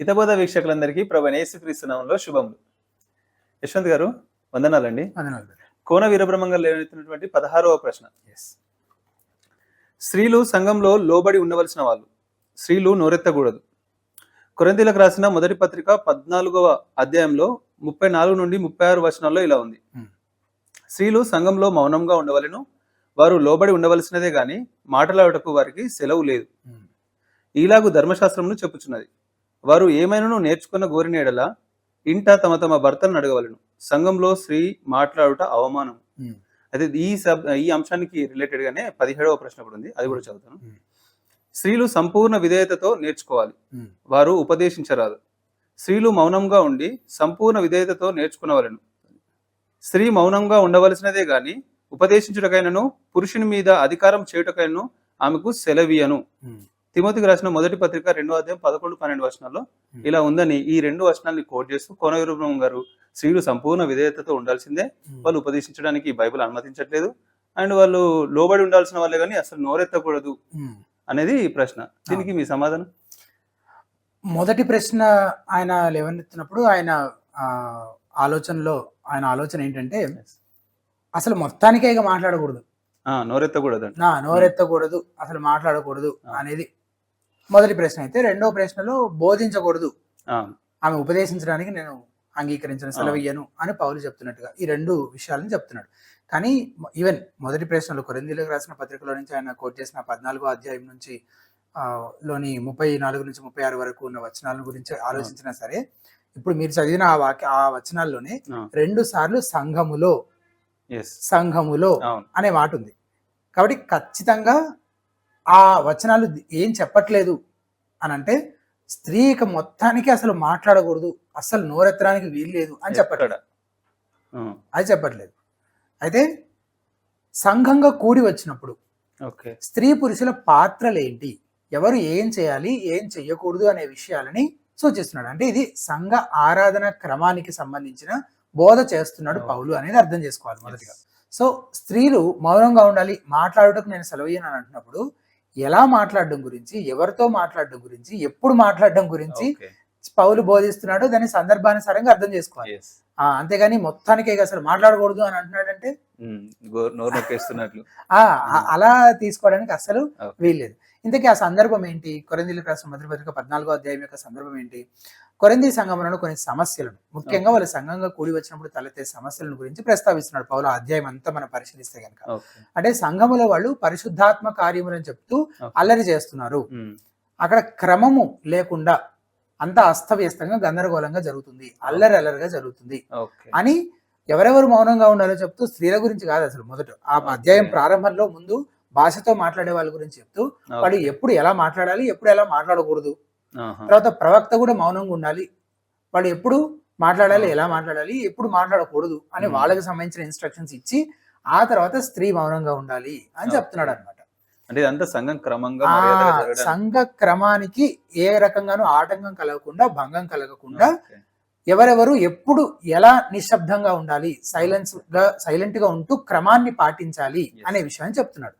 హితబోధ వీక్షకులందరికీ ప్రభు యేసుక్రీస్తునామంలో శుభములు. యశ్వంత్ గారు వందనాలండి. వందనాలు. కోన వీరబ్రహ్మంగా లేవనెత్తినటువంటి పదహారవ ప్రశ్న. స్త్రీలు సంఘంలో లోబడి ఉండవలసిన వాళ్ళు స్త్రీలు నోరెత్తకూడదు. కొరంతీలకు రాసిన మొదటి పత్రిక పద్నాలుగవ అధ్యాయంలో ముప్పై నాలుగు నుండి ముప్పై ఆరు వచనాల్లో ఇలా ఉంది. Hmm. స్త్రీలు సంఘంలో మౌనంగా ఉండవలెను వారు లోబడి ఉండవలసినదే గాని మాటలాడుటకు వారికి సెలవు లేదు. ఈలాగు ధర్మశాస్త్రమును చెప్పుచున్నది. వారు ఏమైనాను నేర్చుకున్న గోరిన ఎడల ఇంట తమ తమ భర్తలను అడగవలను సంఘంలో స్త్రీ మాట్లాడుట అవమానం. అయితే ఈ సబ్ ఈ అంశానికి రిలేటెడ్ గానే పదిహేడవ ప్రశ్న కూడా ఉంది అది కూడా చదువుతాను. స్త్రీలు సంపూర్ణ విధేయతతో నేర్చుకోవాలి. వారు ఉపదేశించరాదు స్త్రీలు మౌనంగా ఉండి సంపూర్ణ విధేయతతో నేర్చుకునవలను స్త్రీ మౌనంగా ఉండవలసినదే గాని ఉపదేశించుటకైనను పురుషుని మీద అధికారం చేయుటకైనను ఆమెకు సెలవీయను. తిమోతికి రాసిన మొదటి పత్రిక రెండో అధ్యాయం పదకొండు పన్నెండు వచనాల్లో Hmm. ఇలా ఉందని ఈ రెండు వచనాల్ని కోట్ చేస్తూ కోనవీరబ్రహ్మ గారు స్త్రీలు సంపూర్ణ విధేయతతో ఉండాల్సిందే ఉమ్. వాళ్ళు ఉపదేశించడానికి బైబిల్ అనుమతించట్లేదు అండ్ వాళ్ళు లోబడి ఉండాల్సిన వాళ్ళే కానీ అసలు నోరెత్తకూడదు ఉమ్. అనేది ప్రశ్న దీనికి మీ సమాధానం మొదటి ప్రశ్న ఆయన లేవనెత్తినప్పుడు ఆయన ఆలోచనలో ఆయన ఆలోచన ఏంటంటే అసలు మొత్తానికే ఇక మాట్లాడకూడదు ఆ, నోరెత్తకూడదు నోరెత్తకూడదు అసలు మాట్లాడకూడదు. అనేది మొదటి ప్రశ్న అయితే రెండో ప్రశ్నలో బోధించకూడదు. ఆమె ఉపదేశించడానికి నేను అంగీకరించిన. సెలవయ్యను అని పౌలు చెప్తున్నట్టుగా ఈ రెండు విషయాలను చెప్తున్నాడు. కానీ ఈవెన్ మొదటి ప్రశ్నలో కొరిందీలకు రాసిన పత్రికలో నుంచి ఆయన కోట్ చేసిన పద్నాలుగో అధ్యాయం నుంచి ఆ, లోని ముప్పై నాలుగు నుంచి ముప్పై ఆరు వరకు ఉన్న వచనాల గురించి ఆలోచించినా సరే ఇప్పుడు మీరు చదివిన ఆ వాక్య ఆ వచనాల్లోనే. రెండు సార్లు సంఘములో సంఘములో అనే మాట ఉంది. కాబట్టి ఖచ్చితంగా ఆ వచనాలు ఏం చెప్పట్లేదు అని అంటే స్త్రీ ఇక మొత్తానికి అసలు మాట్లాడకూడదు అసలు నోరెత్తడానికి వీలు లేదు అని చెప్పట్లేదు. అది చెప్పట్లేదు. అయితే సంఘంగా కూడి వచ్చినప్పుడు ఓకే. స్త్రీ పురుషుల పాత్రలు ఏంటి ఎవరు ఏం చేయాలి ఏం చెయ్యకూడదు అనే విషయాలని సూచిస్తున్నాడు. అంటే ఇది సంఘ ఆరాధన క్రమానికి సంబంధించిన బోధ చేస్తున్నాడు పౌలు అనేది అర్థం చేసుకోవాలి మొదటిగా. సో స్త్రీలు మౌనంగా ఉండాలి మాట్లాడుటకు నేను సెలవయ్యను అని అంటున్నప్పుడు ఎలా మాట్లాడడం గురించి ఎవరితో మాట్లాడడం గురించి ఎప్పుడు మాట్లాడడం గురించి పౌలు బోధిస్తున్నాడు దాని సందర్భానుసారంగా అర్థం చేసుకోవాలి. అంతేగాని మొత్తానికి అసలు మాట్లాడకూడదు అని అంటున్నాడంటే అలా తీసుకోవడానికి అసలు. వీల్లేదు. ఇంతకీ ఆ సందర్భం ఏంటి? కొరందీలకు రాసిన మొదటి పత్రిక పద్నాలుగో అధ్యాయం యొక్క సందర్భం ఏంటి? కొరంది సంఘంలో కొన్ని సమస్యలను ముఖ్యంగా వాళ్ళు సంఘంగా కూడి వచ్చినప్పుడు తలెత్తే సమస్యలను గురించి ప్రస్తావిస్తున్నాడు పౌలు. అధ్యాయం అంతా మనం పరిశీలిస్తే కనుక అంటే సంఘములో వాళ్ళు పరిశుద్ధాత్మ కార్యములను చెప్తూ. అల్లరి చేస్తున్నారు. అక్కడ క్రమము లేకుండా అంతా అస్తవ్యస్తంగా గందరగోళంగా జరుగుతుంది. అల్లరి అల్లరిగా జరుగుతుంది. అని ఎవరెవరు మౌనంగా ఉండాలో చెప్తూ స్త్రీల గురించి కాదు అసలు మొదట. ఆ అధ్యాయం ప్రారంభంలో ముందు భాషతో మాట్లాడే వాళ్ళ గురించి చెప్తూ వాడు. ఎప్పుడు ఎలా మాట్లాడాలి ఎప్పుడు ఎలా మాట్లాడకూడదు. తర్వాత ప్రవక్త కూడా మౌనంగా ఉండాలి వాడు ఎప్పుడు మాట్లాడాలి ఎలా మాట్లాడాలి ఎప్పుడు మాట్లాడకూడదు అని. వాళ్ళకి సంబంధించిన ఇన్స్ట్రక్షన్స్ ఇచ్చి ఆ తర్వాత స్త్రీ మౌనంగా ఉండాలి అని. చెప్తున్నాడు అనమాట అంటే ఇదంతా సంఘం క్రమంగా సంఘ క్రమానికి ఏ రకంగానూ ఆటంకం కలగకుండా భంగం కలగకుండా. ఎవరెవరు ఎప్పుడు ఎలా నిశ్శబ్దంగా ఉండాలి సైలెన్స్గా సైలెంట్గా ఉంటూ క్రమాన్ని పాటించాలి. అనే విషయాన్ని చెప్తున్నాడు.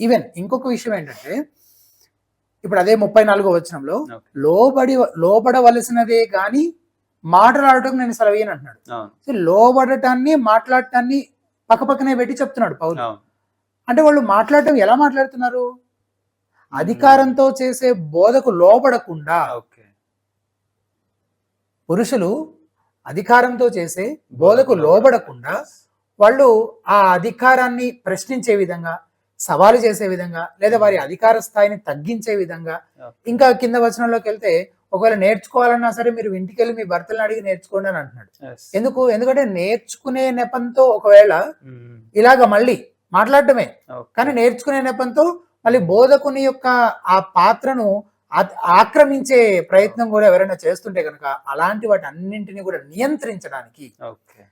ఈవెన్ ఇంకొక విషయం ఏంటంటే ఇప్పుడు అదే ముప్పై నాలుగో వచనంలో. లోబడి లోబడవలసినదే గాని మాట్లాడటం నేను సెలవేయను అంటున్నాడు. సో లోబడటాన్ని మాట్లాడటాన్ని పక్కపక్కనే పెట్టి చెప్తున్నాడు పౌలు. అవును. అంటే వాళ్ళు మాట్లాడటం ఎలా మాట్లాడుతున్నారు? అధికారంతో చేసే బోధకు లోబడకుండా పురుషులు అధికారంతో చేసే బోధకు లోబడకుండా వాళ్ళు ఆ అధికారాన్ని ప్రశ్నించే విధంగా సవాలు చేసే విధంగా లేదా వారి అధికార స్థాయిని తగ్గించే విధంగా ఇంకా కింద వచనంలోకి వెళ్తే ఒకవేళ నేర్చుకోవాలన్నా సరే మీరు ఇంటికి వెళ్ళి మీ భర్తలను అడిగి నేర్చుకోండి అని అంటున్నాడు. ఎందుకు? ఎందుకంటే నేర్చుకునే నెపంతో ఒకవేళ ఇలాగ మళ్ళీ మాట్లాడటమే. కానీ నేర్చుకునే నెపంతో మళ్ళీ బోధకుని యొక్క ఆ పాత్రను ఆక్రమించే ప్రయత్నం కూడా ఎవరైనా చేస్తుంటే కనుక అలాంటి వాటి అన్నింటినీ కూడా నియంత్రించడానికి ఓకే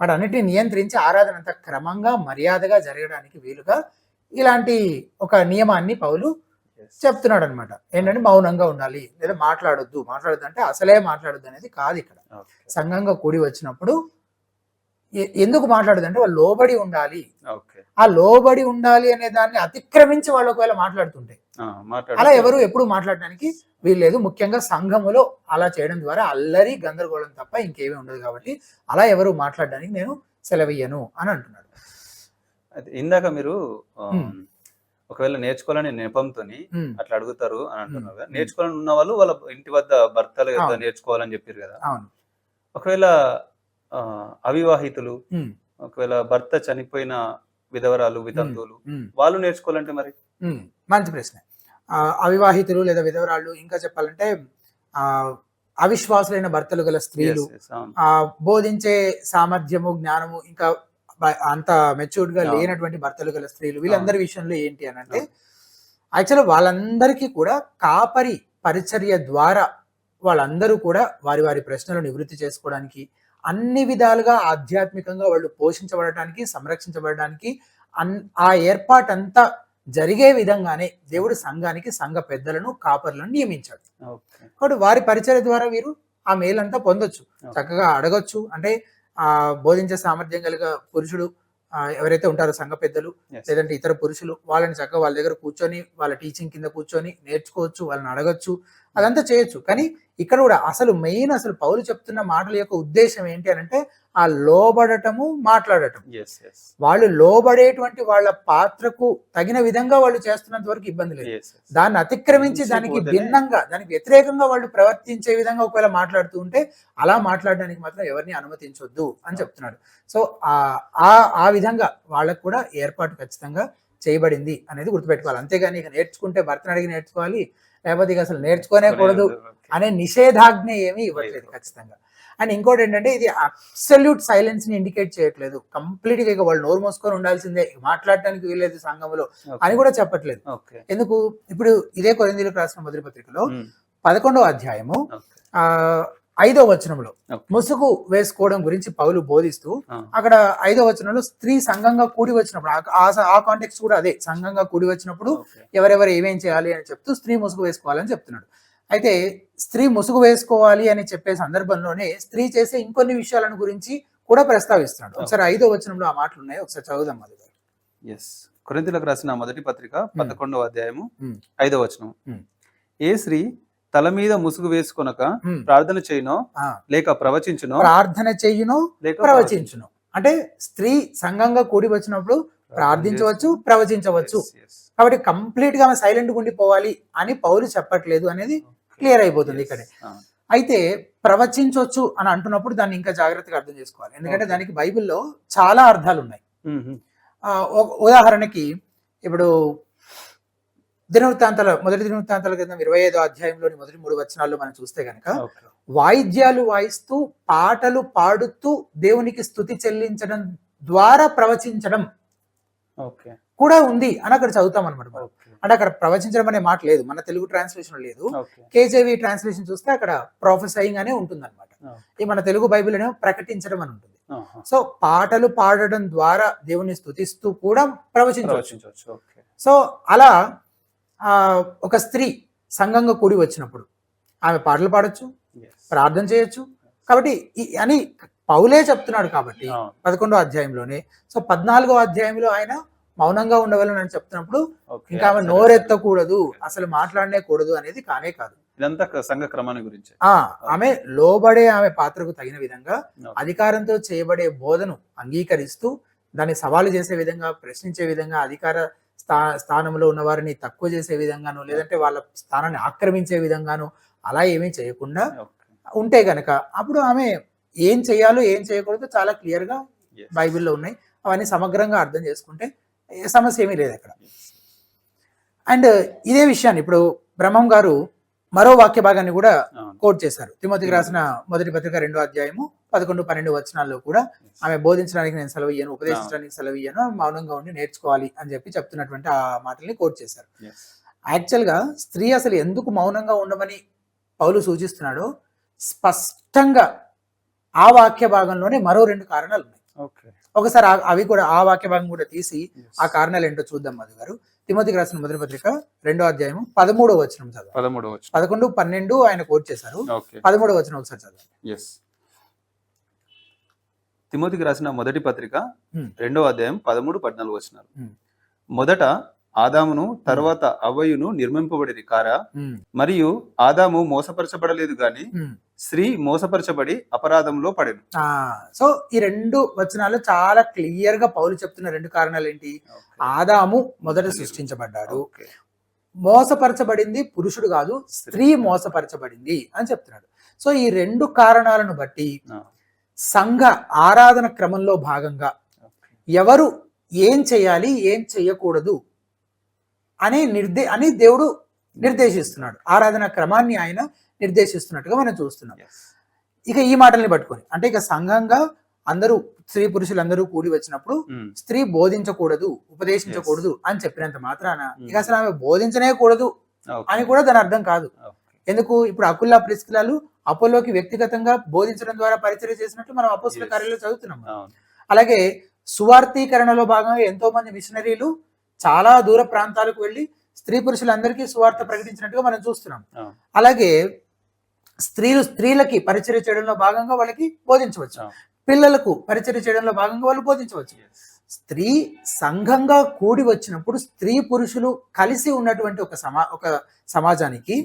వాటి అన్నిటిని నియంత్రించి ఆరాధన అంతా క్రమంగా మర్యాదగా జరగడానికి వీలుగా ఇలాంటి ఒక నియమాన్ని పౌలు. చెప్తున్నాడు అనమాట ఏంటంటే మౌనంగా ఉండాలి లేదా మాట్లాడొద్దు మాట్లాడొద్దు అంటే అసలే మాట్లాడొద్దు అనేది కాదు ఇక్కడ. సంఘంగా కూడి వచ్చినప్పుడు ఎందుకు మాట్లాడదు అంటే వాళ్ళు లోబడి ఉండాలి ఓకే ఆ లోబడి ఉండాలి అనే దాన్ని అతిక్రమించి వాళ్ళు ఒకవేళ మాట్లాడుతుంటే. అలా ఎవరు ఎప్పుడు మాట్లాడడానికి వీల్లేదు. ముఖ్యంగా సంఘములో అలా చేయడం ద్వారా అల్లరి గందరగోళం తప్ప ఇంకేమీ ఉండదు కాబట్టి అలా ఎవరు మాట్లాడడానికి నేను సెలవియ్యను అని అంటున్నాడు అయితే ఇందాక మీరు. ఒకవేళ నేర్చుకోవాలని నెపంతో అట్లా అడుగుతారు అని అంటున్నారు కదా. నేర్చుకోవాలని ఉన్న వాళ్ళు వాళ్ళ ఇంటి వద్ద భర్తల. నేర్చుకోవాలని చెప్పారు కదా. ఒకవేళ అవివాహితులు ఒకవేళ భర్త చనిపోయిన విధవరాలు వితంతువులు వాళ్ళు నేర్చుకోవాలంటే మరి? మంచి ప్రశ్న. అవివాహితులు లేదా విధవరాళ్ళు ఇంకా చెప్పాలంటే ఆ అవిశ్వాసులైన భర్తలు గల స్త్రీలు బోధించే సామర్థ్యము జ్ఞానము ఇంకా అంత మెచ్యూర్డ్గా. లేనటువంటి భర్తలు గల స్త్రీలు వీళ్ళందరి విషయంలో ఏంటి అని అంటే యాక్చువల్ వాళ్ళందరికీ కూడా కాపరి పరిచర్య ద్వారా వాళ్ళందరూ కూడా వారి వారి ప్రశ్నలు నివృత్తి చేసుకోవడానికి అన్ని విధాలుగా ఆధ్యాత్మికంగా వాళ్ళు పోషించబడటానికి సంరక్షించబడడానికి అన్ ఆ ఏర్పాటంతా జరిగే విధంగానే దేవుడు సంఘానికి సంఘ పెద్దలను కాపర్లను నియమించాడు. కాబట్టి వారి పరిచయ ద్వారా వీరు ఆ మేలంతా పొందొచ్చు. చక్కగా అడగొచ్చు. అంటే ఆ బోధించే సామర్థ్యం కలిగ పురుషుడు ఎవరైతే ఉంటారో సంఘ పెద్దలు. లేదంటే ఇతర పురుషులు వాళ్ళని చక్కగా వాళ్ళ దగ్గర కూర్చొని వాళ్ళ టీచింగ్ కింద కూర్చొని నేర్చుకోవచ్చు వాళ్ళని అడగచ్చు అదంతా చేయొచ్చు. కానీ ఇక్కడ కూడా అసలు మెయిన్ అసలు పౌలు చెప్తున్న మాటల యొక్క ఉద్దేశం ఏంటి అని అంటే ఆ లోబడటము మాట్లాడటం. వాళ్ళు లోబడేటువంటి వాళ్ళ పాత్రకు తగిన విధంగా వాళ్ళు చేస్తున్నంత వరకు ఇబ్బంది లేదు. దాన్ని అతిక్రమించి మించి దానికి భిన్నంగా దానికి వ్యతిరేకంగా వాళ్ళు ప్రవర్తించే విధంగా ఒకవేళ మాట్లాడుతూ ఉంటే అలా మాట్లాడడానికి మాత్రం ఎవరిని అనుమతించొద్దు అని చెప్తున్నాడు సో ఆ ఆ- విధంగా వాళ్ళకు కూడా ఏర్పాటు ఖచ్చితంగా చేయబడింది అనేది గుర్తుపెట్టుకోవాలి అంతేగాని ఇక నేర్చుకుంటే భర్తను అడిగి నేర్చుకోవాలి లేకపోతే ఇక అసలు నేర్చుకోనే కూడదు. అనే నిషేధాజ్ఞ ఏమీ ఇవ్వట్లేదు ఖచ్చితంగా అండ్ ఇంకోటి ఏంటంటే ఇది అబ్సల్యూట్ సైలెన్స్ని ఇండికేట్ చేయట్లేదు కంప్లీట్గా ఇక వాళ్ళు నోరు మూసుకొని ఉండాల్సిందే మాట్లాడటానికి వీల్లేదు సంఘంలో. అని కూడా చెప్పట్లేదు. ఎందుకు ఇప్పుడు ఇదే కొరిందీలకు రాసిన మొదటి పత్రికలో Mm. పదకొండవ అధ్యాయము ఐదో వచనంలో. ముసుగు వేసుకోవడం గురించి పౌలు బోధిస్తూ. అక్కడ ఐదో వచనంలో స్త్రీ సంఘంగా కూడి వచ్చినప్పుడు ఆ- కాంటెక్స్ కూడా అదే సంఘంగా కూడి వచ్చినప్పుడు. ఎవరెవరు ఏమేం చేయాలి అని చెప్తూ స్త్రీ ముసుగు వేసుకోవాలని చెప్తున్నాడు అయితే స్త్రీ ముసుగు వేసుకోవాలి అని చెప్పే సందర్భంలోనే స్త్రీ చేసే ఇంకొన్ని విషయాలను గురించి కూడా ప్రస్తావిస్తున్నాడు. ఒకసారి ఐదో వచనంలో ఆ మాటలు ఉన్నాయి ఒకసారి చదువుదాం అది ఎస్ కొరింథీయులకు రాసిన మొదటి పత్రిక పదకొండవ అధ్యాయము Hmm. ఐదవ వచనం. Hmm. ఏ స్త్రీ తల మీద ముసుగు వేసుకొనక Hmm. ప్రార్థన చేయనో లేక ప్రవచించునో? ప్రార్థన చెయ్యును లేక ప్రవచించును. అంటే స్త్రీ సంఘంగా కూడి వచ్చినప్పుడు ప్రార్థించవచ్చు ప్రవచించవచ్చు. కాబట్టి కంప్లీట్గా ఆమె సైలెంట్ ఉండిపోవాలి అని పౌలు చెప్పట్లేదు అనేది క్లియర్ అయిపోతుంది. ఇక్కడే. అయితే ప్రవచించవచ్చు అని అంటున్నప్పుడు దాన్ని ఇంకా జాగ్రత్తగా అర్థం చేసుకోవాలి ఎందుకంటే. దానికి బైబిల్లో చాలా అర్థాలు ఉన్నాయి ఉదాహరణకి ఇప్పుడు దినవృత్తాంతాల మొదటి దినవృత్తాంతాల కింద ఇరవై ఐదో అధ్యాయంలోని మొదటి మూడు వచనాల్లో మనం చూస్తే గనక Okay. వాయిద్యాలు వాయిస్తూ పాటలు పాడుతూ దేవునికి స్థుతి చెల్లించడం ద్వారా ప్రవచించడం Okay. కూడా ఉంది అని అక్కడ చదువుతాం అనమాట మనం. అంటే అక్కడ ప్రవచించడం అనే మాట లేదు. మన తెలుగు ట్రాన్స్లేషన్ లేదు. కేజేవి ట్రాన్స్లేషన్ చూస్తే అక్కడ ప్రొఫెసయింగ్ అనే ఉంటుంది అనమాట. ఈ మన తెలుగు బైబిల్ ఏమో ప్రకటించడం అని ఉంటుంది. సో పాటలు పాడడం ద్వారా దేవుని స్తుతిస్తూ కూడా ప్రవచించవచ్చు. సో అలా ఆ, ఒక స్త్రీ సంఘంగా కూడి వచ్చినప్పుడు ఆమె పాటలు పాడొచ్చు ప్రార్థన చేయొచ్చు. కాబట్టి అని పౌలే చెప్తున్నాడు కాబట్టి పదకొండో అధ్యాయంలోనే. సో పద్నాలుగో అధ్యాయంలో ఆయన మౌనంగా ఉండవాలని అని చెప్తున్నప్పుడు ఇంకా ఆమె నోరెత్తకూడదు అసలు మాట్లాడనే కూడదు అనేది కానే కాదు. ఇదంతా సంఘ క్రమాన్ని గురించి. ఆ ఆమె లోబడే ఆమె పాత్రకు తగిన విధంగా అధికారంతో చేయబడే బోధను అంగీకరిస్తూ దాన్ని సవాలు చేసే విధంగా ప్రశ్నించే విధంగా అధికార స్థా స్థానంలో ఉన్న వారిని తక్కువ చేసే విధంగాను లేదంటే వాళ్ళ స్థానాన్ని ఆక్రమించే విధంగాను అలా ఏమీ చేయకుండా ఉంటే గనక అప్పుడు ఆమె ఏం చేయాలో ఏం చేయకూడదో చాలా క్లియర్గా బైబిల్లో ఉన్నాయి. అవన్నీ సమగ్రంగా అర్థం చేసుకుంటే సమస్య ఏమీ లేదు అక్కడ అండ్ ఇదే విషయాన్ని ఇప్పుడు బ్రహ్మం గారు మరో వాక్య భాగాన్ని కూడా కోట్ చేశారు. తిమోతికి రాసిన మొదటి పత్రిక రెండో అధ్యాయము పదకొండు పన్నెండు వచనాల్లో కూడా ఆమె బోధించడానికి నేను సెలవు ఇయ్యను ఉపదేశించడానికి సెలవు ఇయ్యను మౌనంగా ఉండి నేర్చుకోవాలి అని చెప్పి చెప్తున్నటువంటి ఆ మాటల్ని కోట్ చేశారు. యాక్చువల్గా స్త్రీ అసలు ఎందుకు మౌనంగా ఉండమని పౌలు సూచిస్తున్నాడో స్పష్టంగా ఆ వాక్య భాగంలోనే మరో రెండు కారణాలు ఉన్నాయి ఓకే. ఒకసారి అవి కూడా ఆ వాక్య భాగం కూడా తీసి ఆ కారణాలు ఏంటో చూద్దాం మధు గారు. తిమోతికి రాసిన మొదటి పత్రిక రెండో అధ్యాయం పదమూడో వచనం చదవాలి పదమూడు పదకొండు పన్నెండు ఆయన కోట్ చేశారు. పదమూడో వచనం ఒకసారి చదవాలి ఎస్ తిమోతికి రాసిన మొదటి పత్రిక Hmm. రెండవ అధ్యాయం పదమూడు పద్నాలుగు వచ్చినారు Hmm. మొదట ఆదామును తర్వాత అవ్వయును నిర్మింపబడిది కారా? మరియు ఆదాము మోసపరచబడలేదు గాని. స్త్రీ మోసపరచబడి అపరాధంలో పడెను. ఆ, సో ఈ రెండు వచనాలు చాలా క్లియర్గా పౌలు చెప్తున్న రెండు కారణాలు ఏంటి? ఆదాము మొదట సృష్టించబడ్డాడు. మోసపరచబడింది పురుషుడు కాదు స్త్రీ మోసపరచబడింది అని చెప్తున్నాడు. సో ఈ రెండు కారణాలను బట్టి సంఘ ఆరాధన క్రమంలో భాగంగా. ఎవరు ఏం చేయాలి ఏం చేయకూడదు అని నిర్దే అని దేవుడు నిర్దేశిస్తున్నాడు ఆరాధన క్రమాన్ని ఆయన నిర్దేశిస్తున్నట్టుగా మనం చూస్తున్నాం. ఇక ఈ మాటల్ని పట్టుకొని అంటే ఇక సంఘంగా అందరూ స్త్రీ పురుషులందరూ కూడి వచ్చినప్పుడు. స్త్రీ బోధించకూడదు ఉపదేశించకూడదు అని చెప్పినంత మాత్రాన ఇక అసలు ఆమె బోధించనే కూడదు. అని కూడా దాని అర్థం కాదు. ఎందుకు ఇప్పుడు అకుల్లా ప్రిస్కిలాలు అపోలోకి వ్యక్తిగతంగా బోధించడం ద్వారా పరిచయం చేసినట్టు మనం అపోస్తుల Yes. కార్యాలయంలో చదువుతున్నాం. అలాగే సువార్థీకరణలో భాగంగా ఎంతో మంది మిషనరీలు చాలా దూర ప్రాంతాలకు వెళ్ళి స్త్రీ పురుషులందరికీ సువార్త ప్రకటించినట్టుగా మనం చూస్తున్నాం. అలాగే స్త్రీలు స్త్రీలకి పరిచయం చేయడంలో భాగంగా వాళ్ళకి బోధించవచ్చు. పిల్లలకు పరిచయం చేయడంలో భాగంగా వాళ్ళు బోధించవచ్చు. స్త్రీ సంఘంగా కూడి వచ్చినప్పుడు స్త్రీ పురుషులు కలిసి ఉన్నటువంటి ఒక సమా ఒక సమాజానికి.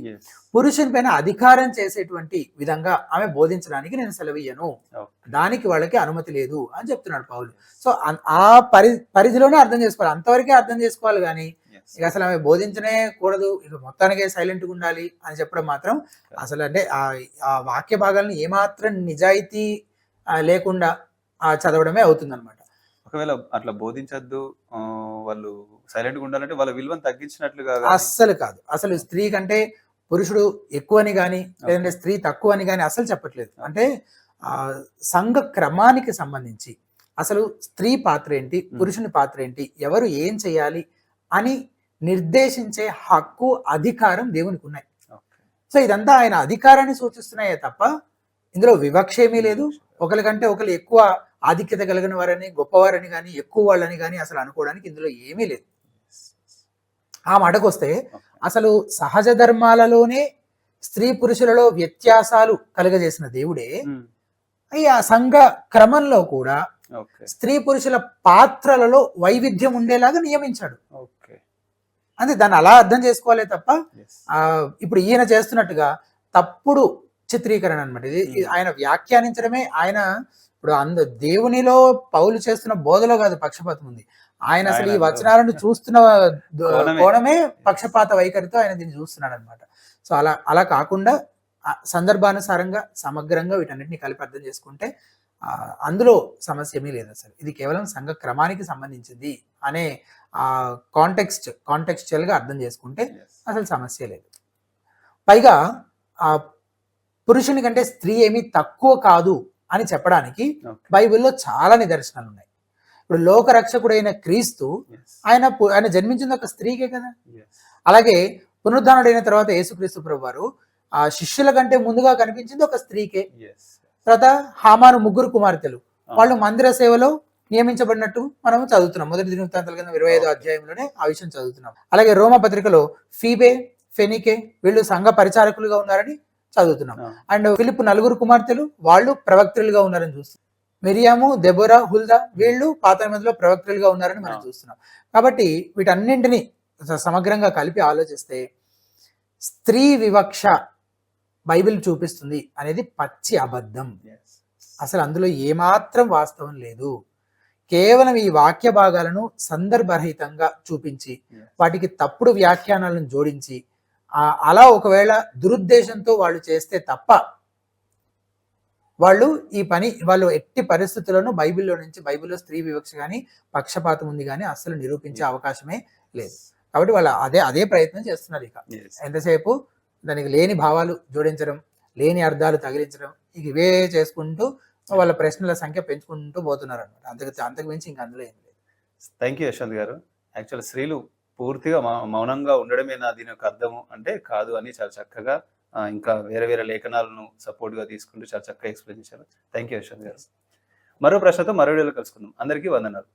పురుషుని పైన అధికారం చేసేటువంటి విధంగా ఆమె బోధించడానికి నేను సెలవియ్యను. దానికి వాళ్ళకి అనుమతి లేదు అని చెప్తున్నాడు పౌలు సో ఆ పరి పరిధిలోనే అర్థం చేసుకోవాలి అంతవరకే అర్థం చేసుకోవాలి కానీ. ఇక అసలు ఆమె బోధించనే కూడదు ఇక మొత్తానికే సైలెంట్గా ఉండాలి అని చెప్పడం మాత్రం అసలు అంటే ఆ ఆ వాక్య భాగాలను ఏమాత్రం నిజాయితీ లేకుండా ఆ, చదవడమే అవుతుంది అనమాట ఒకవేళ అట్లా బోధించద్దు వాళ్ళు సైలెంట్గా ఉండాలంటే వాళ్ళ విలువను తగ్గించినట్లుగా అస్సలు కాదు. అసలు స్త్రీ కంటే పురుషుడు ఎక్కువ అని కానీ లేదంటే స్త్రీ తక్కువ అని కానీ అసలు చెప్పట్లేదు అంటే ఆ సంఘ క్రమానికి సంబంధించి అసలు స్త్రీ పాత్ర ఏంటి పురుషుని పాత్ర ఏంటి ఎవరు ఏం చేయాలి అని నిర్దేశించే హక్కు అధికారం దేవునికి ఉన్నాయి. సో ఇదంతా ఆయన అధికారాన్ని సూచిస్తున్నాయే తప్ప ఇందులో వివక్ష ఏమీ లేదు ఒకరికంటే ఒకరు ఎక్కువ ఆధిక్యత కలిగిన వారని గొప్పవారని కానీ ఎక్కువ వాళ్ళని కానీ అసలు అనుకోవడానికి ఇందులో ఏమీ లేదు ఆ మాటకు వస్తే. అసలు సహజ ధర్మాలలోనే స్త్రీ పురుషులలో వ్యత్యాసాలు కలుగజేసిన దేవుడే ఆ సంఘ క్రమంలో కూడా. స్త్రీ పురుషుల పాత్రలలో వైవిధ్యం ఉండేలాగా నియమించాడు ఓకే. అంటే దాన్ని అలా అర్థం చేసుకోవాలే తప్ప ఇప్పుడు ఈయన చేస్తున్నట్టుగా తప్పుడు చిత్రీకరణ అనమాట ఇది ఆయన వ్యాఖ్యానించడమే ఆయన ఇప్పుడు అంద దేవునిలో పౌలు చేస్తున్న బోధలో కాదు పక్షపాతం ఉంది ఆయన అసలు ఈ వచనాలను చూస్తున్న కోణమే. పక్షపాత వైఖరితో ఆయన దీన్ని చూస్తున్నాడు అనమాట సో అలా అలా కాకుండా సందర్భానుసారంగా సమగ్రంగా వీటన్నిటిని కలిపి అర్థం చేసుకుంటే అందులో సమస్య ఏమీ లేదు అసలు ఇది కేవలం సంఘ క్రమానికి సంబంధించింది అనే ఆ కాంటెక్స్ట్ కాంటెక్స్చువల్గా అర్థం చేసుకుంటే. అసలు సమస్య లేదు పైగా ఆ పురుషుని కంటే స్త్రీ ఏమీ తక్కువ కాదు అని చెప్పడానికి. బైబిల్లో చాలా నిదర్శనాలు ఉన్నాయి ఇప్పుడు లోకరక్షకుడైన క్రీస్తు Yes. ఆయన ఆయన జన్మించింది ఒక స్త్రీకే కదా. అలాగే పునరుద్ధానుడైన తర్వాత యేసుక్రీస్తు ప్రభు వారు ఆ శిష్యుల కంటే ముందుగా కనిపించింది ఒక స్త్రీకే. తర్వాత హామాను ముగ్గురు కుమార్తెలు. వాళ్ళు మందిర సేవలో నియమించబడినట్టు మనం చదువుతున్నాం మొదటి దినవృత్తాంతాల కింద ఇరవై ఐదో. అధ్యాయంలోనే ఆ విషయం చదువుతున్నాం అలాగే రోమ పత్రికలో ఫీబే ఫెనికే వీళ్ళు సంఘ పరిచారకులుగా ఉన్నారని చదువుతున్నాం. అండ్ ఫిలిప్ నలుగురు కుమార్తెలు వాళ్ళు ప్రవక్తలుగా ఉన్నారని చూస్తున్నాం మిరియాము దెబోరా హుల్దా వీళ్ళు పాత నిబంధనలో ప్రవక్తలుగా ఉన్నారని మనం. చూస్తున్నాం కాబట్టి వీటన్నింటినీ సమగ్రంగా కలిపి ఆలోచిస్తే స్త్రీ వివక్ష బైబిల్ చూపిస్తుంది అనేది పచ్చి అబద్ధం. అసలు అందులో ఏమాత్రం వాస్తవం లేదు కేవలం ఈ వాక్య భాగాలను సందర్భరహితంగా చూపించి. వాటికి తప్పుడు వ్యాఖ్యానాలను జోడించి అలా ఒకవేళ దురుద్దేశంతో వాళ్ళు చేస్తే తప్ప వాళ్ళు ఈ పని వాళ్ళు ఎట్టి పరిస్థితుల్లోనూ బైబిల్లో నుంచి బైబిల్లో స్త్రీ వివక్ష కానీ పక్షపాతం ఉంది కానీ అస్సలు నిరూపించే అవకాశమే లేదు. కాబట్టి వాళ్ళు అదే అదే ప్రయత్నం చేస్తున్నారు ఇక. ఎంతసేపు దానికి లేని భావాలు జోడించడం లేని అర్థాలు తగిలించడం ఇక ఇవే చేసుకుంటూ వాళ్ళ ప్రశ్నల సంఖ్య పెంచుకుంటూ పోతున్నారు అనమాట అంతకు అంతకు మించి ఇంకా అందులో ఏం లేదు. థ్యాంక్ యూ యశ్వంత్ గారు. యాక్చువల్ స్త్రీలు పూర్తిగా మౌనంగా మౌనంగా ఉండడమేనా దీని యొక్క అర్థము. అంటే కాదు అని చాలా చక్కగా ఇంకా వేరే వేరే లేఖనాలను సపోర్ట్గా గా తీసుకుంటూ చాలా చక్కగా ఎక్స్ప్లెయిన్ చేశారు. థ్యాంక్ యూ యశ్వంత్ గారు. మరో ప్రశ్నతో మరో వీడియోలో కలుసుకుందాం. అందరికీ వందనాలు.